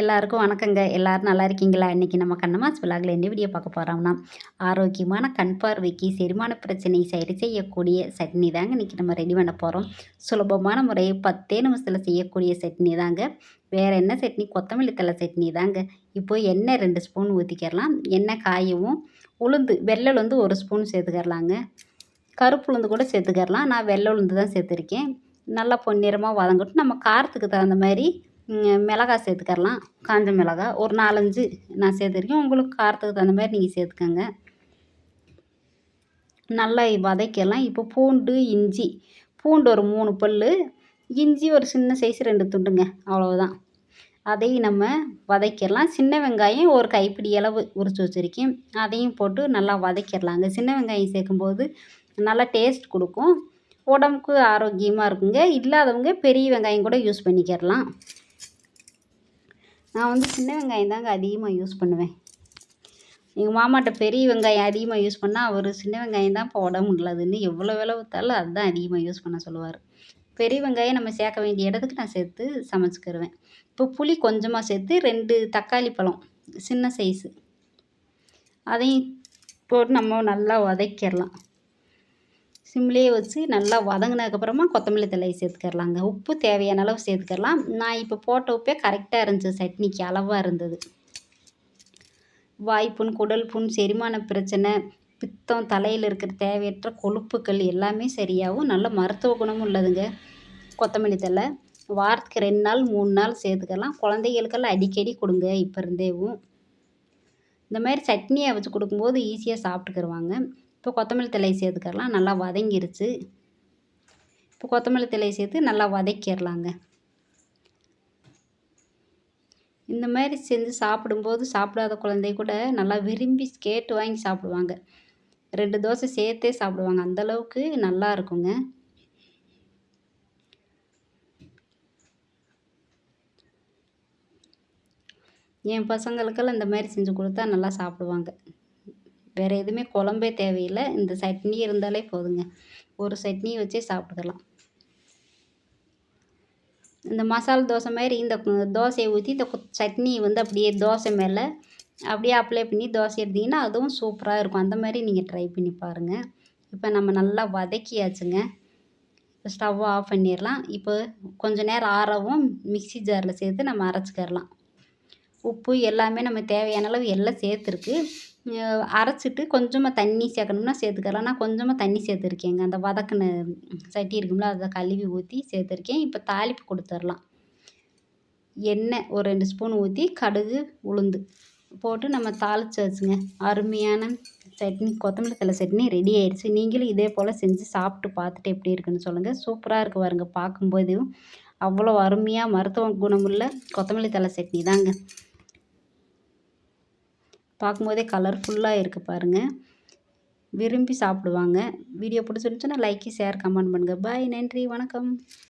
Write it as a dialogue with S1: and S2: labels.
S1: எல்லாருக்கும் வணக்கங்க. எல்லோரும் நல்லா இருக்கீங்களா? இன்றைக்கி நம்ம கண்ணமாஸ் விலாகில் என்ன வீடியோ பார்க்க போகிறோம்னா ஆரோக்கியமான கண் பார்வைக்கு செரிமான பிரச்சனை சரி செய்யக்கூடிய சட்னி தாங்க இன்றைக்கி நம்ம ரெடி பண்ண போகிறோம் சுலபமான முறை பத்தே நிமிஷத்தில் செய்யக்கூடிய சட்னி தாங்க. வேறு என்ன சட்னி? கொத்தமல்லி தலை சட்னி தாங்க. இப்போது எண்ணெய் ரெண்டு ஸ்பூன் ஊற்றிக்கிறலாம் எண்ணெய் காயவும் உளுந்து வெள்ளை உளுந்து ஒரு ஸ்பூன் சேர்த்துக்கரலாங்க கருப்பு உளுந்து கூட சேர்த்துக்கரலாம் நான் வெள்ளை உளுந்து தான் சேர்த்துருக்கேன். நல்லா பொன்னிறமாக வதங்கட்டும். நம்ம காரத்துக்கு தகுந்த மாதிரி மிளகா சேர்த்துக்கரலாம் காஞ்ச மிளகா. ஒரு நாலஞ்சு நான் சேர்த்துருக்கேன். உங்களுக்கு காரத்துக்கு தகுந்த மாதிரி நீங்கள் சேர்த்துக்கோங்க. நல்லா வதக்கலாம் இப்போ பூண்டு இஞ்சி. பூண்டு ஒரு மூணு பல் இஞ்சி ஒரு சின்ன சைஸ் ரெண்டு துண்டுங்க. அவ்வளோதான் அதையும் நம்ம வதக்கிடலாம். சின்ன வெங்காயம் ஒரு கைப்பிடி அளவு உரிச்சு வச்சுருக்கேன். அதையும் போட்டு நல்லா வதக்கிடலாங்க சின்ன வெங்காயம் சேர்க்கும்போது நல்லா டேஸ்ட் கொடுக்கும். உடம்புக்கு ஆரோக்கியமாக இருக்குங்க. இல்லாதவங்க பெரிய வெங்காயம் கூட யூஸ் பண்ணிக்கிறலாம் நான் வந்து சின்ன வெங்காயம் தாங்க அதிகமாக யூஸ் பண்ணுவேன். எங்கள் மாமாட்ட பெரிய வெங்காயம் அதிகமாக யூஸ் பண்ணால் அவர் சின்ன வெங்காயம் தான் இப்போ உடம்பு நல்லதுன்னு எவ்வளோ விலை விற்றாலும் அதுதான் அதிகமாக யூஸ் பண்ண சொல்லுவார். பெரிய வெங்காயம் நம்ம சேர்க்க வேண்டிய இடத்துக்கு நான் சேர்த்து சமைச்சிக்கிருவேன். இப்போ புளி கொஞ்சமாக சேர்த்து ரெண்டு தக்காளி பழம் சின்ன சைஸு அதையும் போட்டு நம்ம நல்லா உதைக்கிடலாம் சிம்லேயே வச்சு நல்லா வதங்கினதுக்கப்புறமா கொத்தமல்லி தலையை சேர்த்துக்கரலாங்க உப்பு தேவையான அளவு சேர்த்துக்கரலாம் நான் இப்போ போட்ட உப்பே கரெக்டாக இருந்துச்சு. சட்னிக்கு அளவாக இருந்தது. வாய்ப்புண் குடல் புண் செரிமான பிரச்சனை பித்தம் தலையில் இருக்கிற தேவையற்ற கொழுப்புக்கள் எல்லாமே சரியாகவும் நல்ல மருத்துவ குணமும் உள்ளதுங்க. கொத்தமல்லி தலை வாரத்துக்கு ரெண்டு நாள் மூணு நாள் சேர்த்துக்கலாம். குழந்தைகளுக்கெல்லாம் அடிக்கடி கொடுங்க இப்போ இருந்தேவும். இந்த மாதிரி சட்னியை வச்சு கொடுக்கும்போது ஈஸியாக சாப்பிட்டுக்கிருவாங்க. இப்போ கொத்தமல்லி தலை சேர்த்துக்கலாம் நல்லா வதங்கிருச்சு. இப்போ கொத்தமல்லி தலை சேர்த்து நல்லா வதக்கிடலாங்க. இந்த மாதிரி செஞ்சு சாப்பிடும்போது சாப்பிடாத குழந்தை கூட நல்லா விரும்பி கேட்டு வாங்கி சாப்பிடுவாங்க. ரெண்டு தோசை சேர்த்தே சாப்பிடுவாங்க. அந்தளவுக்கு நல்லா இருக்குங்க. என் பசங்களுக்கெல்லாம் இந்த மாதிரி செஞ்சு கொடுத்தா நல்லா சாப்பிடுவாங்க. வேறு எதுவுமே குழம்பே தேவையில்லை. இந்த சட்னி இருந்தாலே போதுங்க. ஒரு சட்னியை வச்சே சாப்பிட்டுக்கலாம் இந்த மசாலா தோசை மாதிரி இந்த தோசையை ஊற்றி இந்த சட்னி வந்து அப்படியே தோசை மேலே அப்படியே அப்ளை பண்ணி தோசை எடுத்திங்கன்னா அதுவும் சூப்பராக இருக்கும். அந்த மாதிரி நீங்கள் ட்ரை பண்ணி பாருங்கள் இப்போ நம்ம நல்லா வதக்கியாச்சுங்க. இப்போ ஸ்டவ்வை ஆஃப் பண்ணிடலாம் இப்போ கொஞ்சம் நேரம் ஆறவும் மிக்சி ஜாரில் சேர்த்து நம்ம அரைச்சிக்கிறலாம் உப்பு எல்லாமே நம்ம தேவையான அளவு எல்லாம் சேர்த்துருக்கு. அரைச்சிட்டு கொஞ்சமாக தண்ணி சேர்க்கணும்னா சேர்த்துக்கலாம். நான் கொஞ்சமாக தண்ணி சேர்த்துருக்கேங்க. அந்த வதக்கின சட்டி இருக்கும்ல அதை கழுவி ஊற்றி சேர்த்துருக்கேன். இப்போ தாளிப்பு கொடுத்துர்லாம் எண்ணெய் ஒரு ரெண்டு ஸ்பூன் ஊற்றி கடுகு உளுந்து போட்டு நம்ம தாளிச்சாச்சுங்க. அருமையான சட்னி கொத்தமல்லி தலை சட்னி ரெடி ஆயிடுச்சு. நீங்களும் இதே போல் செஞ்சு சாப்பிட்டு பார்த்துட்டு எப்படி இருக்குன்னு சொல்லுங்கள் சூப்பராக இருக்குது பாருங்க. பார்க்கும்போதும் அவ்வளோ அருமையாக மருத்துவ குணமுள்ள கொத்தமல்லி தலை சட்னி தாங்க. பார்க்கும்போதே கலர்ஃபுல்லாக இருக்குது பாருங்கள் விரும்பி சாப்பிடுவாங்க. வீடியோ பிடிச்சிருந்துச்சுன்னா லைக்கு ஷேர் கமெண்ட் பண்ணுங்கள் பாய் நன்றி வணக்கம்.